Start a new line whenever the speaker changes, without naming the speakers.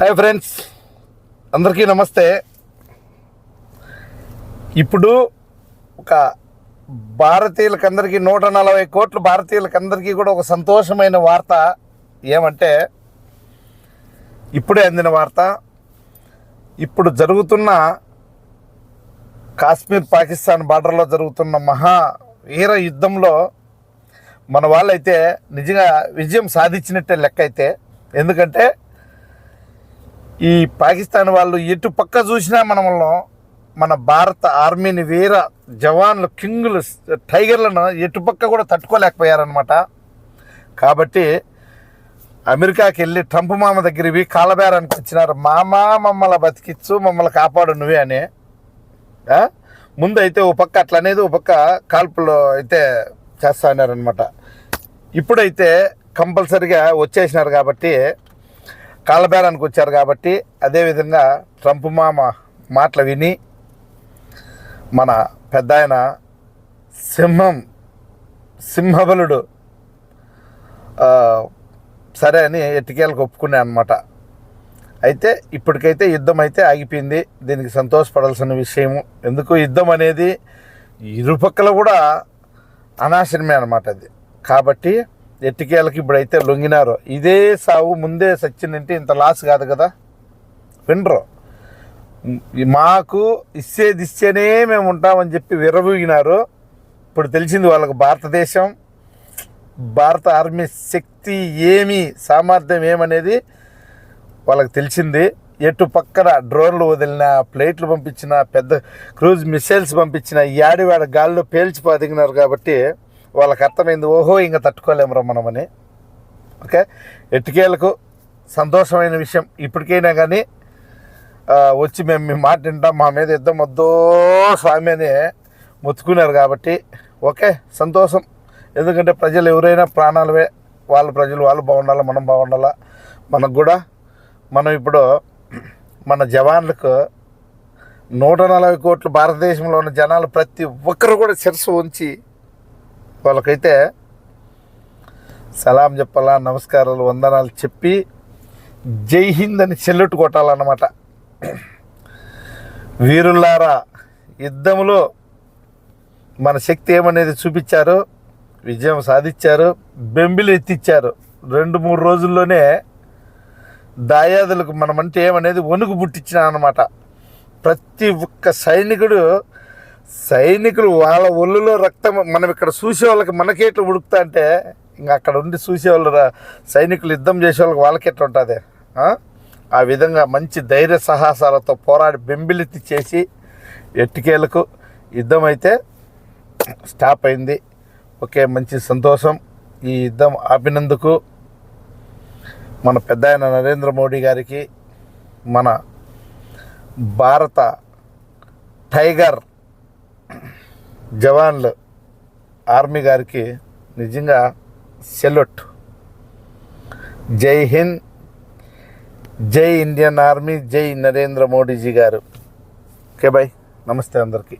Hi friends. అందరికీ నమస్తే. ఇప్పుడు ఒక భారతీయులకందరికీ నూట నలభై కోట్ల భారతీయులకందరికీ కూడా ఒక సంతోషమైన వార్త ఏమంటే ఇప్పుడే అందిన వార్త. ఇప్పుడు జరుగుతున్న కాశ్మీర్ పాకిస్తాన్ బార్డర్లో జరుగుతున్న మహా వీర యుద్ధంలో మన వాళ్ళైతే నిజంగా విజయం సాధించినట్టే లెక్క అయితే ఎందుకంటే ఈ పాకిస్తాన్ వాళ్ళు ఎటు పక్క చూసినా మనము మన భారత ఆర్మీని వీర జవాన్లు కింగులు టైగర్లను ఎటు పక్క కూడా తట్టుకోలేకపోయారనమాట కాబట్టి అమెరికాకి వెళ్ళి ట్రంప్ మామ దగ్గరికి కాలబేరానికి వచ్చినారు. మామ మమ్మల్ని బతికిచ్చు మమ్మల్ని కాపాడు నువ్వే అని. ముందు అయితే ఓ పక్క అట్లా అనేది ఓ పక్క కాల్పులు అయితే చేస్తా ఉన్నారనమాట ఇప్పుడైతే కంపల్సరిగా వచ్చేసినారు కాబట్టి కాళ్ళబేరానికి వచ్చారు కాబట్టి అదేవిధంగా ట్రంప్ మామ మాటలు విని మన పెద్ద ఆయన సింహం సింహబలుడు సరే అని ఎట్టికేలకు ఒప్పుకున్నా అనమాట అయితే ఇప్పటికైతే యుద్ధం అయితే ఆగిపోయింది. దీనికి సంతోషపడాల్సిన విషయము. ఎందుకు? యుద్ధం అనేది ఇరుపక్కల కూడా అనాశనమే అనమాట అది. కాబట్టి ఎట్టికేలకి ఇప్పుడైతే లొంగినారు ఇదే సావు ముందే సచ్చిందంటే ఇంత లాస్ కాదు కదా? వినరు. మాకు ఇచ్చేది ఇచ్చేనే మేము ఉంటామని చెప్పి విరవూగినారు ఇప్పుడు తెలిసింది వాళ్ళకు భారతదేశం భారత ఆర్మీ శక్తి ఏమి సామర్థ్యం ఏమనేది వాళ్ళకి తెలిసింది. ఎటు పక్కన డ్రోన్లు వదిలిన ప్లేట్లు పంపించిన పెద్ద క్రూజ్ మిసైల్స్ పంపించిన యాడివాడ గాల్లో పేల్చి పదిగినారు కాబట్టి వాళ్ళకి అర్థమైంది ఓహో ఇంకా తట్టుకోలేమురా మనమని. ఓకే? ఎట్టుకేలకు సంతోషమైన విషయం ఇప్పటికైనా కానీ వచ్చి మేము మీ మాట వింటాం మా మీద యుద్ధం వద్దో స్వామి అని మొత్తుకున్నారు కాబట్టి ఓకే సంతోషం. ఎందుకంటే ప్రజలు ఎవరైనా ప్రాణాలవే వాళ్ళ ప్రజలు వాళ్ళు బాగుండాలా మనం బాగుండాలా? మనకు కూడా మనం ఇప్పుడు మన జవాన్లకు నూట నలభై కోట్లు భారతదేశంలో ఉన్న జనాలు ప్రతి ఒక్కరు కూడా శిరస్సు ఉంచి వాళ్ళకైతే సలాం చెప్పాలా నమస్కారాలు వందనాలు చెప్పి జై హింద్ అని చెల్లెట్టు కొట్టాలన్నమాట. వీరుల్లారా యుద్ధంలో మన శక్తి ఏమనేది చూపించారు విజయం సాధించారు బెంబిలు ఎత్తిచ్చారు. రెండు మూడు రోజుల్లోనే దాయాదులకు మనమంటే ఏమనేది వణుకు పుట్టించిన అనమాట ప్రతి ఒక్క సైనికుడు సైనికులు వాళ్ళ ఒళ్ళులో రక్తం మనం ఇక్కడ చూసే వాళ్ళకి మనకేట్లు ఉడుకుతా అంటే ఇంకా అక్కడ ఉండి చూసేవాళ్ళు సైనికులు యుద్ధం చేసే వాళ్ళకి వాళ్ళకెట్లా ఉంటుంది? ఆ? విధంగా మంచి ధైర్య సాహసాలతో పోరాడి బెంబిలెత్తి చేసి ఎట్టికేలకు యుద్ధం అయితే స్టాప్ అయింది. ఓకే మంచి సంతోషం. ఈ యుద్ధం ఆపినందుకు మన పెద్ద ఆయన నరేంద్ర మోడీ గారికి మన భారత టైగర్ జవాన్లు ఆర్మీ గారికి నిజంగా సెల్యూట్. జై హింద్ జై ఇండియన్ ఆర్మీ జై నరేంద్ర మోడీజీ గారు. Okay bye. నమస్తే అందరికీ.